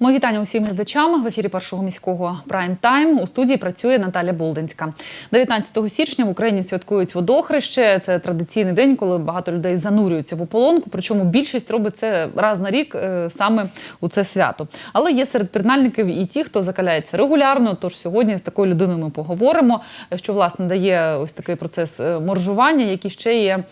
Мої вітання усім глядачам в ефірі першого міського прайм тайм. У студії працює Наталя Болдинська. 19 січня в Україні святкують водохреще. Це традиційний день, коли багато людей занурюються в ополонку. Причому більшість робить це раз на рік е, саме у це свято. Але є серед пірнальників і ті, хто закаляється регулярно. Тож сьогодні з такою людиною ми поговоримо, що власне дає ось такий процес е, моржування, які ще є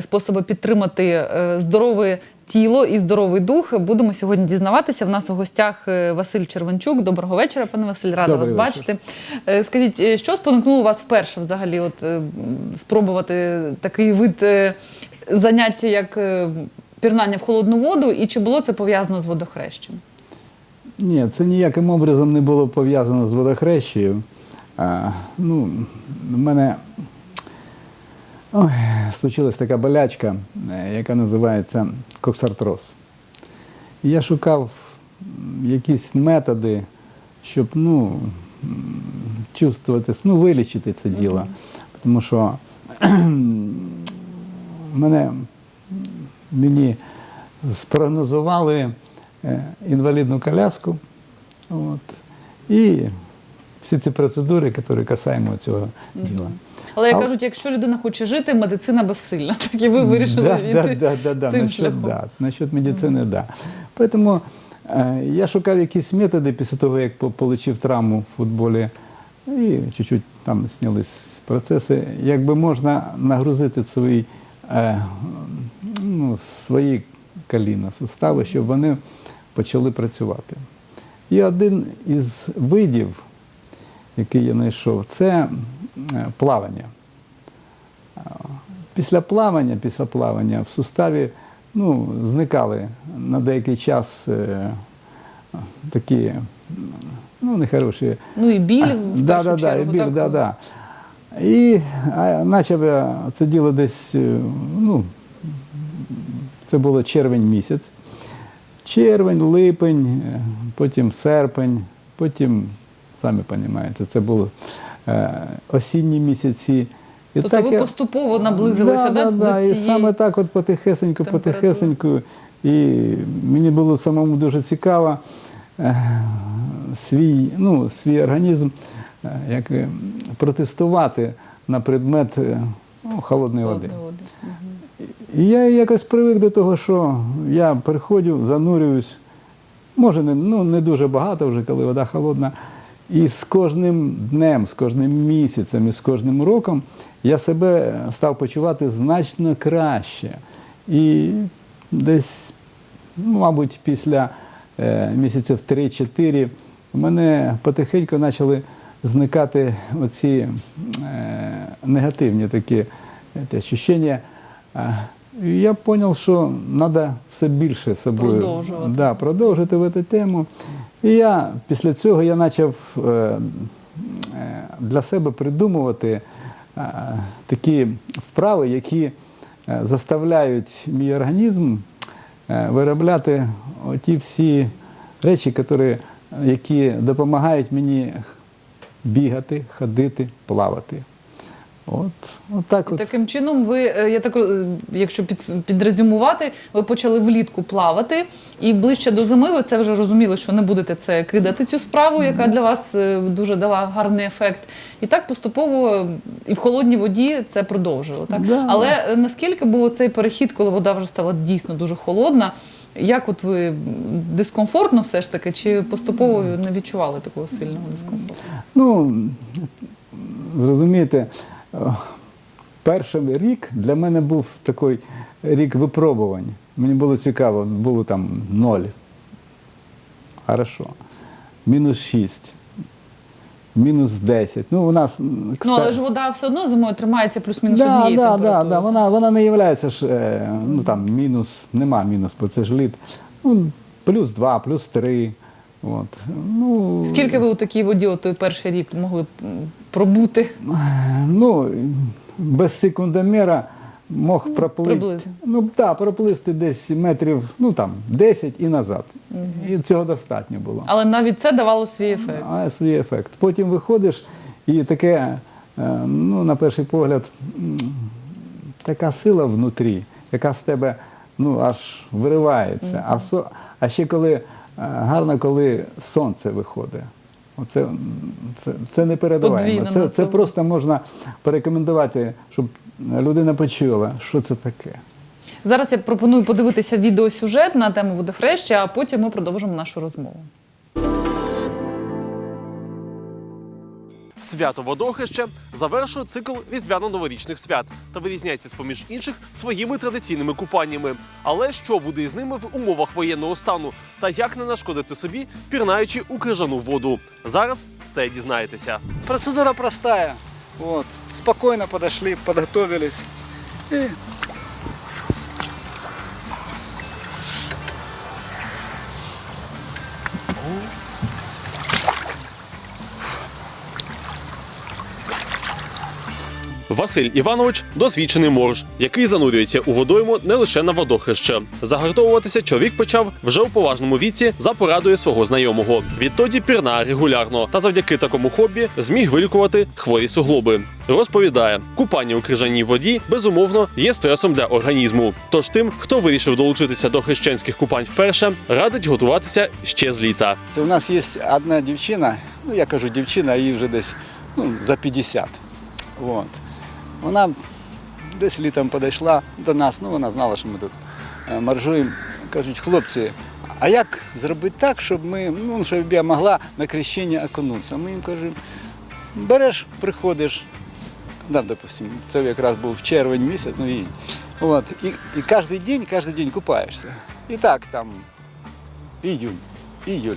способи підтримати е, здорове тіло і здоровий дух. Будемо сьогодні дізнаватися. В нас у гостях е, Василь Черванчук. Доброго вечора, пане Василь, рада Добрий вас вечір. бачити. Е, Скажіть, е, що спонукнуло вас вперше взагалі от, спробувати такий вид заняття, як пірнання в холодну воду, і чи було це пов'язано з водохрещем? Ні, це ніяким образом не було пов'язано з водохрещею. А, ну, в мене ой, случилась така болячка, е, яка називається коксартроз. І я шукав якісь методи, щоб ну, чувствувати, ну, вилічити це діло. Тому що мене, мені спрогнозували е, інвалідну коляску. От, і всі ці процедури, які касаємо цього діла. Але як А- кажуть, якщо людина хоче жити, медицина безсильна. Так і ви вирішили да, йти да, да, да, цим насчет, шляхом. да, насчет медицини, да. Поэтому е, я шукав якісь методи після того, як отримав травму в футболі, і чуть-чуть там знялись процеси, якби можна нагрузити свої, е, ну, свої коліна, сустави, щоб вони почали працювати. І один із видів, який я знайшов, це е, плавання. Після плавання, після плавання в суставі ну, зникали на деякий час е, такі ну, нехороші. Ну і біль в да, да, да, і біль, так? да, да. І почав я це діло десь, е, ну, це було червень місяць. Червень, липень, е, потім серпень, потім, самі розумієте, це були е, осінні місяці. І Тобто ви я- поступово наблизилися да, да, да, до да. І саме так, от потихесеньку, температури. потихесеньку. І мені було самому дуже цікаво е, свій, ну, свій організм е, як, протестувати на предмет ну, холодної води. Води. І я якось привик до того, що я приходжу, занурююсь, може, не, ну, не дуже багато вже, коли вода холодна. І з кожним днем, з кожним місяцем і з кожним роком я себе став почувати значно краще. І десь, ну, мабуть, після е, місяців 3-4 в мене потихеньку почали зникати оці е, негативні такі. А, і я зрозумів, що треба все більше собою Продовжувати. Да, продовжити в цю тему. І я після цього я почав е, е, для себе придумувати е, такі вправи, які заставляють мій організм виробляти ті всі речі, які, які допомагають мені бігати, ходити, плавати. От, от так от. Таким чином, ви, е, я так, е, якщо під, підрезюмувати, ви почали влітку плавати, і ближче до зими ви це вже розуміли, що не будете це кидати, цю справу, яка для вас е, дуже дала гарний ефект. І так поступово і в холодній воді це продовжило. Так? Да. Але наскільки був цей перехід, коли вода вже стала дійсно дуже холодна? Як от ви дискомфортно все ж таки, чи поступово не відчували такого сильного дискомфорту? Ну, зрозумієте, перший рік для мене був такий рік випробувань. Мені було цікаво, було там ноль. Хорошо. Мінус 6. Мінус 10. Ну, у нас. Ну, але ж вода все одно зимою тримається плюс-мінус да, однієї да, да, да. Вона, вона не є ж, е, ну там мінус, нема мінус, бо це ж лід. Ну, плюс 2, плюс 3. От. Ну, Скільки ви у такій воді той перший рік могли пробути? Ну, без секундомера мог проплити. приблизно. Ну, так, проплисти десь метрів ну, там, 10 і назад. І цього достатньо було. Але навіть це давало свій ефект. А свій ефект. Потім виходиш і таке, е, ну, на перший погляд, така сила внутрі, яка з тебе ну, аж виривається. А, со, а ще коли гарно, коли сонце виходить. Оце, це, це не передаваємо. Це, це просто можна порекомендувати, щоб людина почула, що це таке. Зараз я пропоную подивитися відеосюжет на тему водохреща, а потім ми продовжимо нашу розмову. Свято водохреще завершує цикл різдвяно-новорічних свят та вирізняється з поміж інших своїми традиційними купаннями. Але що буде із ними в умовах воєнного стану та як не нашкодити собі, пірнаючи у крижану воду? Зараз все дізнаєтеся. Процедура простая. Вот. Спокойно подошли, подготовились. И Василь Іванович досвідчений морж, який занурюється у водойму не лише на водохреще. Загартовуватися чоловік почав вже у поважному віці за порадою свого знайомого. Відтоді пірна регулярно та завдяки такому хобі зміг вилікувати хворі суглоби. Розповідає, купання у крижаній воді безумовно є стресом для організму. Тож тим, хто вирішив долучитися до хрещенських купань вперше, радить готуватися ще з літа. у нас є одна дівчина, ну я кажу дівчина, їй вже десь ну, за 50. Вот. Вона десь літом підійшла до нас, ну вона знала, що ми тут е, маржуємо. Кажуть, хлопці, а як зробити так, щоб ми, ну, щоб я могла на крещення окунутися? Ми їм кажемо, береш, приходиш, да, допустим, це якраз був в червень місяць, ну і, от, і, і кожен день, кожен день купаєшся. І так там июнь, июль,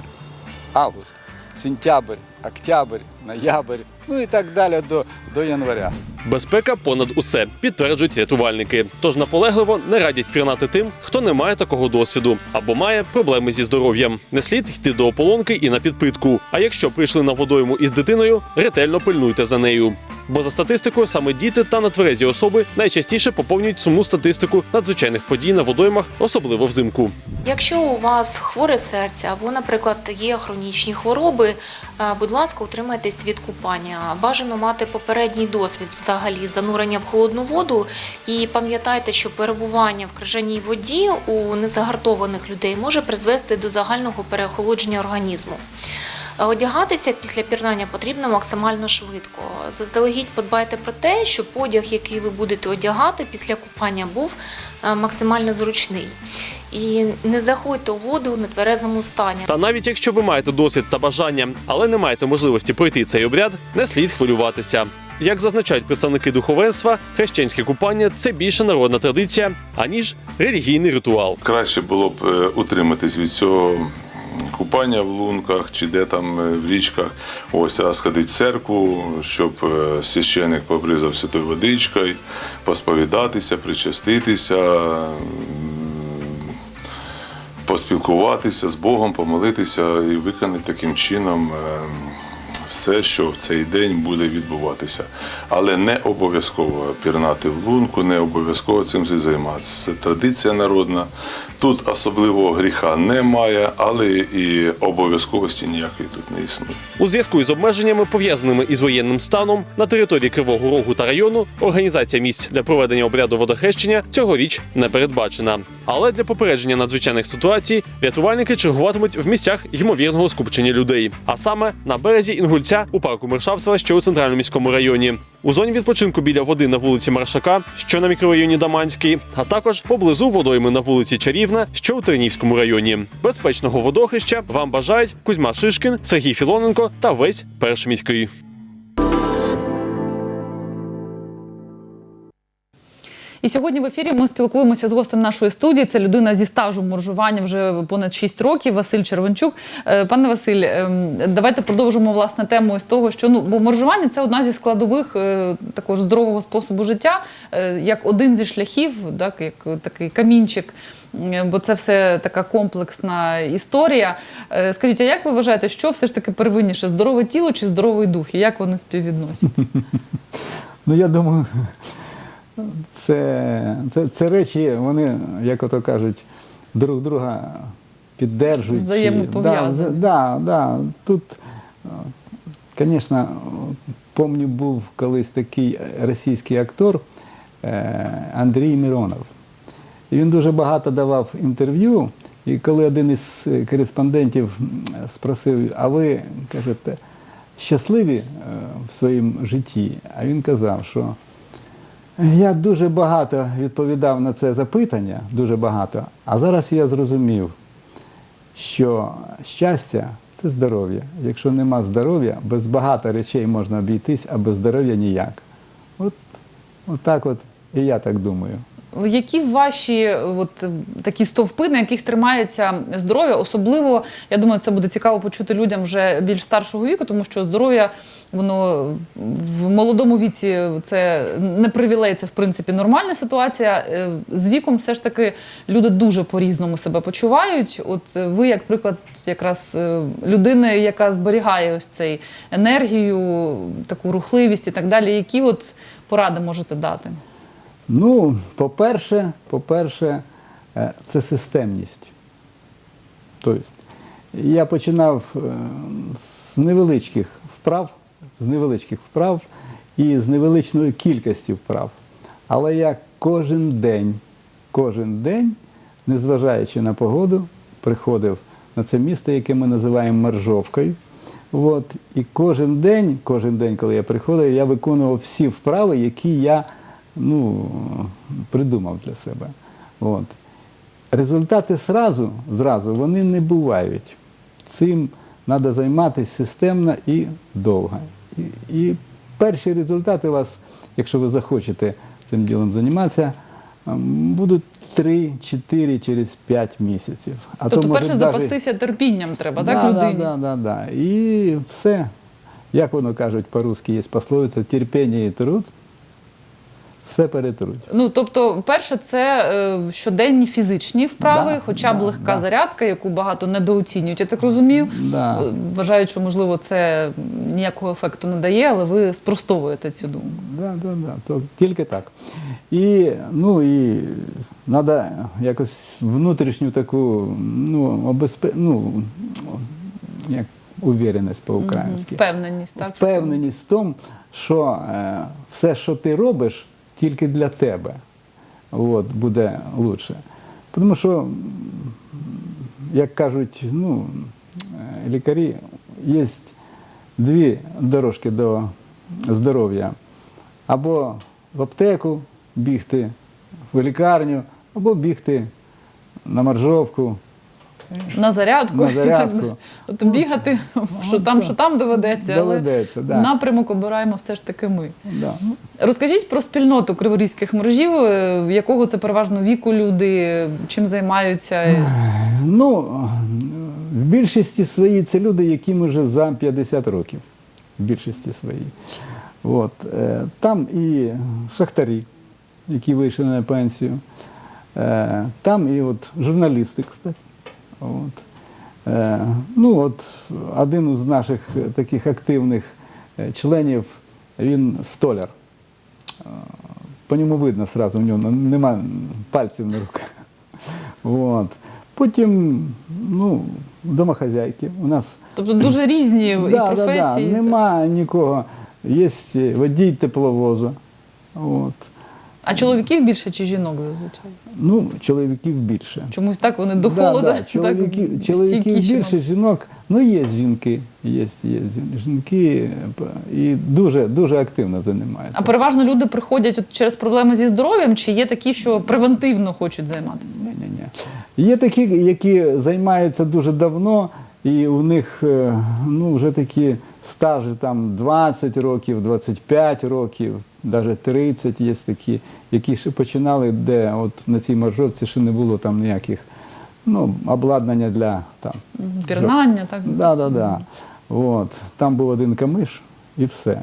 август, сентябрь, октябрь, ноябрь, ну і так далі до, до января. Безпека понад усе підтверджують рятувальники. Тож наполегливо не радять пірнати тим, хто не має такого досвіду або має проблеми зі здоров'ям. Не слід йти до ополонки і на підпитку. А якщо прийшли на водойму із дитиною, ретельно пильнуйте за нею. Бо за статистикою саме діти та нетверезі особи найчастіше поповнюють сумну статистику надзвичайних подій на водоймах, особливо взимку. Якщо у вас хворе серце або, наприклад, є хронічні хвороби, е, будь ласка, утримайтесь від купання. Бажано мати попередній досвід взагалі занурення в холодну воду. І пам'ятайте, що перебування в крижаній воді у незагартованих людей може призвести до загального переохолодження організму. Одягатися після пірнання потрібно максимально швидко. Заздалегідь подбайте про те, щоб одяг, який ви будете одягати після купання, був е, максимально зручний. І не заходьте у воду у нетверезому стані. Та навіть якщо ви маєте досвід та бажання, але не маєте можливості пройти цей обряд, не слід хвилюватися. Як зазначають представники духовенства, хрещенське купання це більше народна традиція, аніж релігійний ритуал. Краще було б е, утриматись від цього купання в лунках чи де там е, в річках. Ось, а сходити в церкву, щоб е, священик побризав святою водичкою, посповідатися, причаститися, поспілкуватися з Богом, помолитися і виконати таким чином. Все, що в цей день буде відбуватися. Але не обов'язково пірнати в лунку, не обов'язково цим займатися. Це традиція народна. Тут особливого гріха немає, але і обов'язковості ніякої тут не існує. У зв'язку із обмеженнями, пов'язаними із воєнним станом, на території Кривого Рогу та району організація місць для проведення обряду водохрещення цьогоріч не передбачена. Але для попередження надзвичайних ситуацій рятувальники чергуватимуть в місцях ймовірного скупчення людей, а саме на березі Інгульця у парку Мершавцева, що у центральному міському районі, у зоні відпочинку біля води на вулиці Маршака, що на мікрорайоні Даманський, а також поблизу водойми на вулиці Чарівна, що у Тернівському районі. Безпечного водохища вам бажають Кузьма Шишкін, Сергій Філоненко та весь перший міський. І сьогодні в ефірі ми спілкуємося з гостем нашої студії. Це людина зі стажем моржування вже понад 6 років. Василь Червенчук. Е, Пане Василь, ем, давайте продовжимо власне тему із того, що ну бо моржування це одна зі складових е, також здорового способу життя, е, як один зі шляхів, так як такий камінчик. Бо це все така комплексна історія. Скажіть, а як ви вважаєте, що все ж таки первинніше здорове тіло чи здоровий дух? І як вони співвідносяться? Ну, я думаю, це, це, це речі, вони, як ото кажуть, друг друга піддержують. Взаємопов'язані. Да, да, да. Тут, звісно, помню, був колись такий російський актор е, Андрій Миронов. І він дуже багато давав інтерв'ю, І коли один із е, кореспондентів спросив, а ви кажете, щасливі е, в своєму житті? А він казав, що я дуже багато відповідав на це запитання, дуже багато. А зараз я зрозумів, що щастя це здоров'я. Якщо нема здоров'я, без багато речей можна обійтись, а без здоров'я ніяк. От, от так от і я так думаю. Які ваші е, от, е, такі стовпи, на яких тримається здоров'я? Особливо, я думаю, це буде цікаво почути людям вже більш старшого віку, тому що здоров'я, воно в молодому віці це не привілей, це в принципі нормальна ситуація. Е, З віком все ж таки люди дуже по-різному себе почувають. От е, ви, як приклад, якраз е, людини, яка зберігає ось цей енергію, таку рухливість і так далі. Які от поради можете дати? Ну, по-перше, по-перше, е, це системність. Тобто, я починав е, з невеличких вправ, з невеличких вправ і з невеличної кількості вправ. Але я кожен день, кожен день, незважаючи на погоду, приходив на це місто, яке ми називаємо Мержовкою. От, і кожен день, кожен день, коли я приходив, я виконував всі вправи, які я ну, придумав для себе. От. Результати зразу, зразу вони не бувають. Цим треба займатися системно і довго. І, і перші результати у вас, якщо ви захочете цим ділом займатися, ем, будуть 3-4 через 5 місяців. А Тобто, може, перше, даже- запастися терпінням треба, так, да, людині? Да, да, да, да. І все. Як воно кажуть по-русски, є пословиця терпіння і труд. Все перетруть. Ну, тобто, перше, це е, щоденні фізичні вправи, Да, хоча б да, легка да. зарядка, яку багато недооцінюють. Я так розумію. Да. Е, Вважають, що можливо це ніякого ефекту не дає, але ви спростовуєте цю думку. Да, да, да. То, тільки так. І, ну, і треба якось внутрішню таку, ну, обезпе... ну, як увереність по-українськи. Впевненість, так? Впевненість в тому, що е, все, що ти робиш, тільки для тебе от, буде краще. Тому що, як кажуть, ну, лікарі, є дві дорожки до здоров'я. Або в аптеку бігти, в лікарню, або бігти на маржовку. На зарядку. На зарядку. Тобто бігати, що там, що там доведеться, Доведеться, але да. напрямок обираємо все ж таки ми. Да. Ну, Розкажіть про спільноту криворізьких моржів, е, якого це переважно віку люди, чим займаються. Ну, в більшості своїй це люди, яким вже за 50 років. В більшості своїй. От. е, Там і шахтарі, які вийшли на пенсію. Е, Там і от журналісти, кстати. От. Е, Ну, от один із наших таких активних е, членів, він столяр. Е, По ньому видно сразу, у нього нема пальців на руках. От. Потім, ну, домохозяйки. У нас Тобто дуже різні і да, да, да, нема нікого. Є водій тепловозу. От. А чоловіків більше чи жінок зазвичай? Ну, чоловіків більше. Чомусь так вони до Да, холода. да, чоловіків, так, чоловіків більше, жінок. Ну, є жінки, є, є жінки і дуже, дуже активно займаються. А переважно люди приходять от через проблеми зі здоров'ям, чи є такі, що превентивно хочуть займатися? Ні, ні, ні. Є такі, які займаються дуже давно, і у них е, ну, вже такі стажі там 20 років, 25 років, навіть 30 є такі, які ще починали, де от на цій маржовці ще не було там ніяких ну, обладнання для там. Пірнання, так? Да, да, да. От. Там був один камиш і все.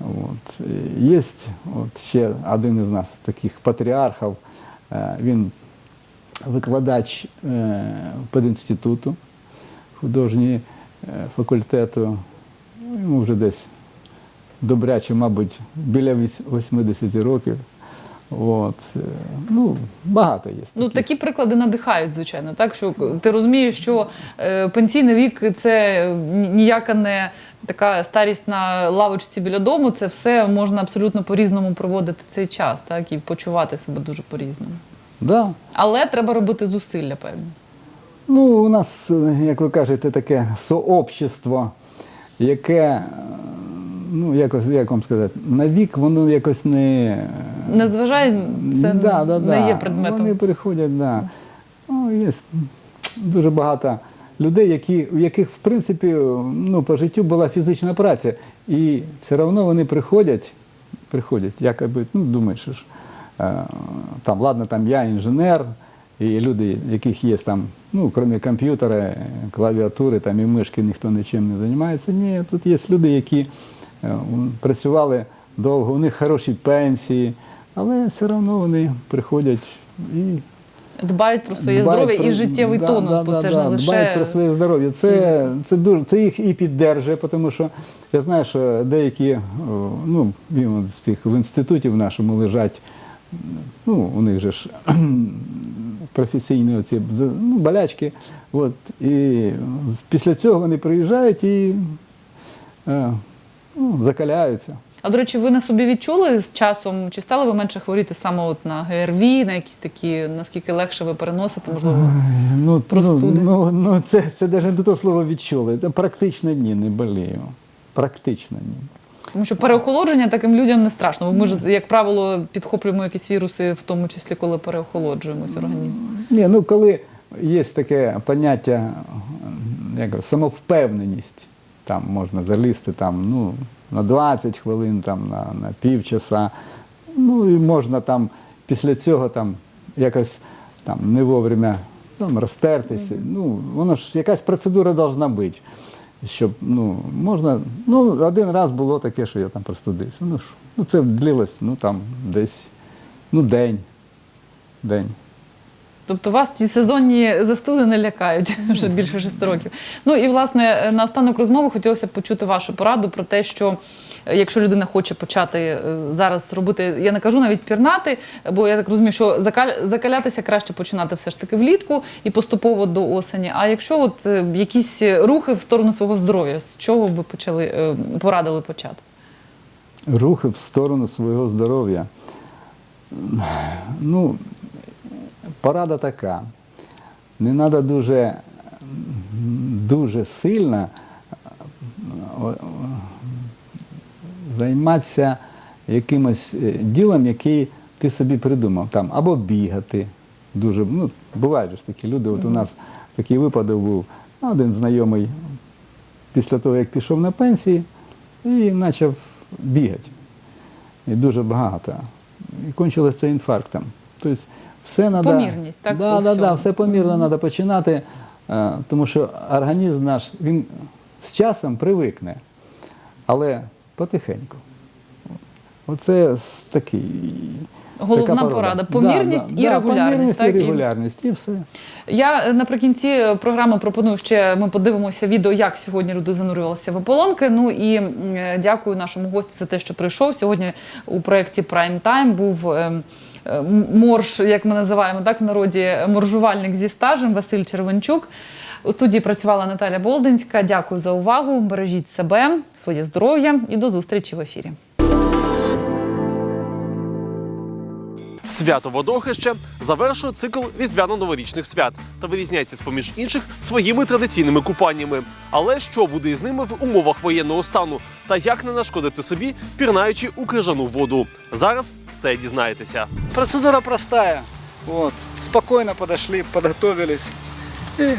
От. Є от ще один із нас таких патріархів, е, він викладач е, пединституту художнього факультету. Ну, Йому вже десь добряче, мабуть, біля 80 років. От. е, Ну, багато є. Ну, такі приклади надихають, звичайно. Так що ти розумієш, що е, пенсійний вік це ніяка не така старість на лавочці біля дому. Це все можна абсолютно по-різному проводити цей час, так і почувати себе дуже по-різному. Да. Але треба робити зусилля, певні. Ну, у нас, е, як ви кажете, таке сообщество, яке, е, ну, якось, як вам сказати, на вік воно якось не. Незважай, це да, да, не да. є предметом. Вони приходять, да. Ну, є дуже багато людей, які, у яких, в принципі, ну, по життю була фізична праця. І все одно вони приходять, приходять, якоби, ну, думаєш, що ж, е, там, ладно, там я інженер, і люди, яких є там, ну, крім комп'ютера, клавіатури там, і мишки, ніхто нічим не займається. Ні, тут є люди, які працювали довго, у них хороші пенсії, але все одно вони приходять і Дбають про своє здоров'я і життєвий да, тонус, да, бо да, це ж да, не лише дбають про своє здоров'я. Це, це, дуже, це їх і піддержує, тому що я знаю, що деякі ну, в цих в інституті в нашому лежать, ну, у них же ж професійні оці ну, болячки. От, і після цього вони приїжджають і е, ну, закаляються. А до речі, ви на собі відчули з часом, чи стали ви менше хворіти саме от на ГРВІ, на якісь такі, наскільки легше ви переносите, можливо? Ну, Простуди. Ну, ну, ну це, це навіть не то слово відчули. Практично ні, не болію. Практично ні. Тому що переохолодження таким людям не страшно, бо ми ж, як правило, підхоплюємо якісь віруси, в тому числі, коли переохолоджуємось організм. Ні, ну коли є таке поняття як, самовпевненість, там можна залізти там, ну, на 20 хвилин, там, на, на півчаса, ну і можна там після цього там якось там, не вовремя там, розтертися. Ну, воно ж якась процедура повинна бути. Щоб ну, можна. Ну, один раз було таке, що я там простудився. Ну, ну це длилось, ну там десь ну, день. День. Тобто вас ці сезонні застуди не лякають вже більше шести років. Ну і власне на останок розмови хотілося б почути вашу пораду про те, що е, якщо людина хоче почати е, зараз робити, я не кажу навіть пірнати, бо я так розумію, що закалятися краще починати все ж таки влітку і поступово до осені. А якщо от е, якісь рухи в сторону свого здоров'я, з чого ви почали е, порадили почати? рухи в сторону свого здоров'я. Ну, порада така. Не треба дуже, дуже сильно о, займатися якимось е, ділом, який ти собі придумав. Там, або бігати. Дуже, ну, бувають ж такі люди. От у нас такий випадок був. Один знайомий після того, як пішов на пенсії, і почав бігати. І дуже багато. І кончилось це інфарктом. Тобто все треба. Помірність, так, Да, да, да, все помірно треба починати, е, тому що організм наш він з часом привикне, але потихеньку. Оце такий. Головна така порада. Да, Помірність да, і да, регулярність. Помірність так? і регулярність, і все. Я е, наприкінці програми пропоную ще ми подивимося відео, як сьогодні люди занурювалися в ополонки. Ну і е, дякую нашому гостю за те, що прийшов. Сьогодні у проєкті Prime Time був. Морж, як ми називаємо так в народі, моржувальник зі стажем Василь Червенчук. У студії працювала Наталя Болдинська. Дякую за увагу. Бережіть себе, своє здоров'я і до зустрічі в ефірі. Свято водохреще завершує цикл різдвяно-новорічних свят та вирізняється з поміж інших своїми традиційними купаннями. Але що буде із ними в умовах воєнного стану та як не нашкодити собі, пірнаючи у крижану воду? Зараз все дізнаєтеся. Процедура простая. Вот. Спокойно подошли, подготовились. И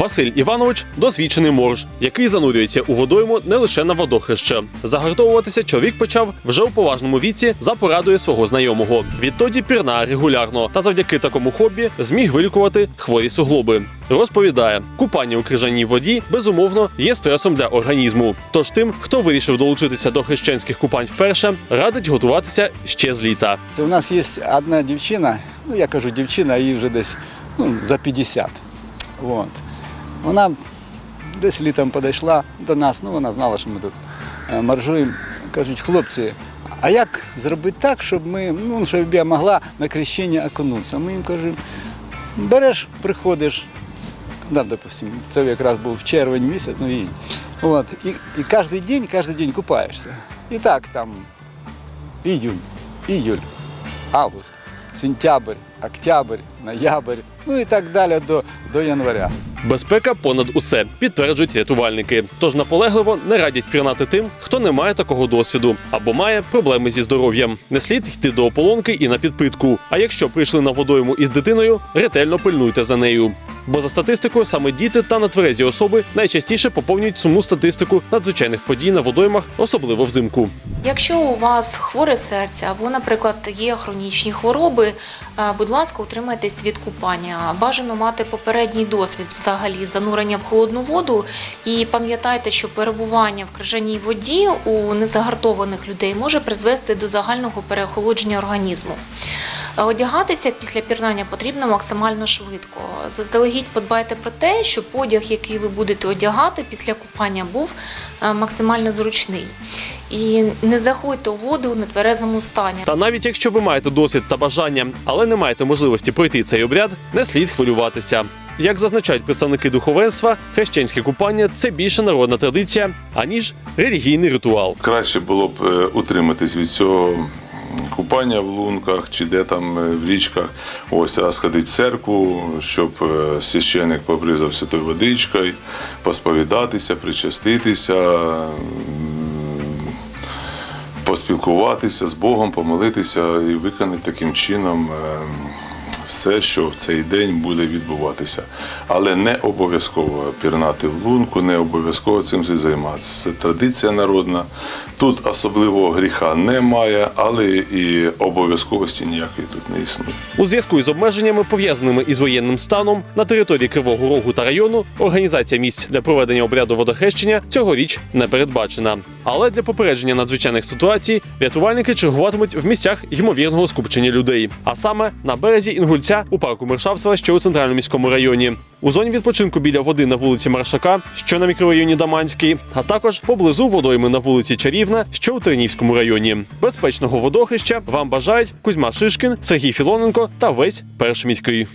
Василь Іванович досвідчений морж, який занурюється у водойму не лише на водохреще. Загартовуватися чоловік почав вже у поважному віці за порадою свого знайомого. Відтоді пірна регулярно та завдяки такому хобі зміг вилікувати хворі суглоби. Розповідає, купання у крижаній воді безумовно є стресом для організму. Тож тим, хто вирішив долучитися до хрещенських купань вперше, радить готуватися ще з літа. у нас є одна дівчина, ну я кажу дівчина, їй вже десь ну, за 50. Вот. Вона десь літом підійшла до нас, ну вона знала, що ми тут е, маржуємо. Кажуть, хлопці, а як зробити так, щоб ми, ну, щоб я могла на крещення окунутися? Ми їм кажемо, береш, приходиш да, допустим, це якраз був червень місяць, ну і, от, і, і кожен день, кожен день купаєшся. І так там июнь, июль, август, сентябрь, октябрь, ноябрь, ну і так далі до, до января. Безпека понад усе підтверджують рятувальники. Тож наполегливо не радять пірнати тим, хто не має такого досвіду або має проблеми зі здоров'ям. Не слід йти до ополонки і на підпитку. А якщо прийшли на водойму із дитиною, ретельно пильнуйте за нею. Бо за статистикою саме діти та нетверезі особи найчастіше поповнюють сумну статистику надзвичайних подій на водоймах, особливо взимку. Якщо у вас хворе серце або, наприклад, є хронічні хвороби, е, будь ласка, утримайтесь від купання. Бажано мати попередній досвід взагалі занурення в холодну воду. І пам'ятайте, що перебування в крижаній воді у незагартованих людей може призвести до загального переохолодження організму. Одягатися після пірнання потрібно максимально швидко. Заздалегідь подбайте про те, щоб одяг, який ви будете одягати після купання, був е, максимально зручний. І не заходьте у воду у нетверезому стані. Та навіть якщо ви маєте досвід та бажання, але не маєте можливості пройти цей обряд, не слід хвилюватися. Як зазначають представники духовенства, хрещенське купання це більше народна традиція, аніж релігійний ритуал. Краще було б е, утриматись від цього купання в лунках чи де там е, в річках. Ось, а сходити в церкву, щоб е, священик побризав святою водичкою, посповідатися, причаститися. Поспілкуватися з Богом, помолитися і виконати таким чином е, все, що в цей день буде відбуватися. Але не обов'язково пірнати в лунку, не обов'язково цим займатися. Це традиція народна. Тут особливого гріха немає, але і обов'язковості ніякої тут не існує. У зв'язку із обмеженнями, пов'язаними із воєнним станом, на території Кривого Рогу та району організація місць для проведення обряду водохрещення цьогоріч не передбачена. Але для попередження надзвичайних ситуацій рятувальники чергуватимуть в місцях ймовірного скупчення людей, а саме на березі Інгульця у парку Мершавцева, що у центральному міському районі, у зоні відпочинку біля води на вулиці Маршака, що на мікрорайоні Даманський, а також поблизу водойми на вулиці Чарівна, що у Тернівському районі. Безпечного водохища вам бажають Кузьма Шишкін, Сергій Філоненко та весь перший міський.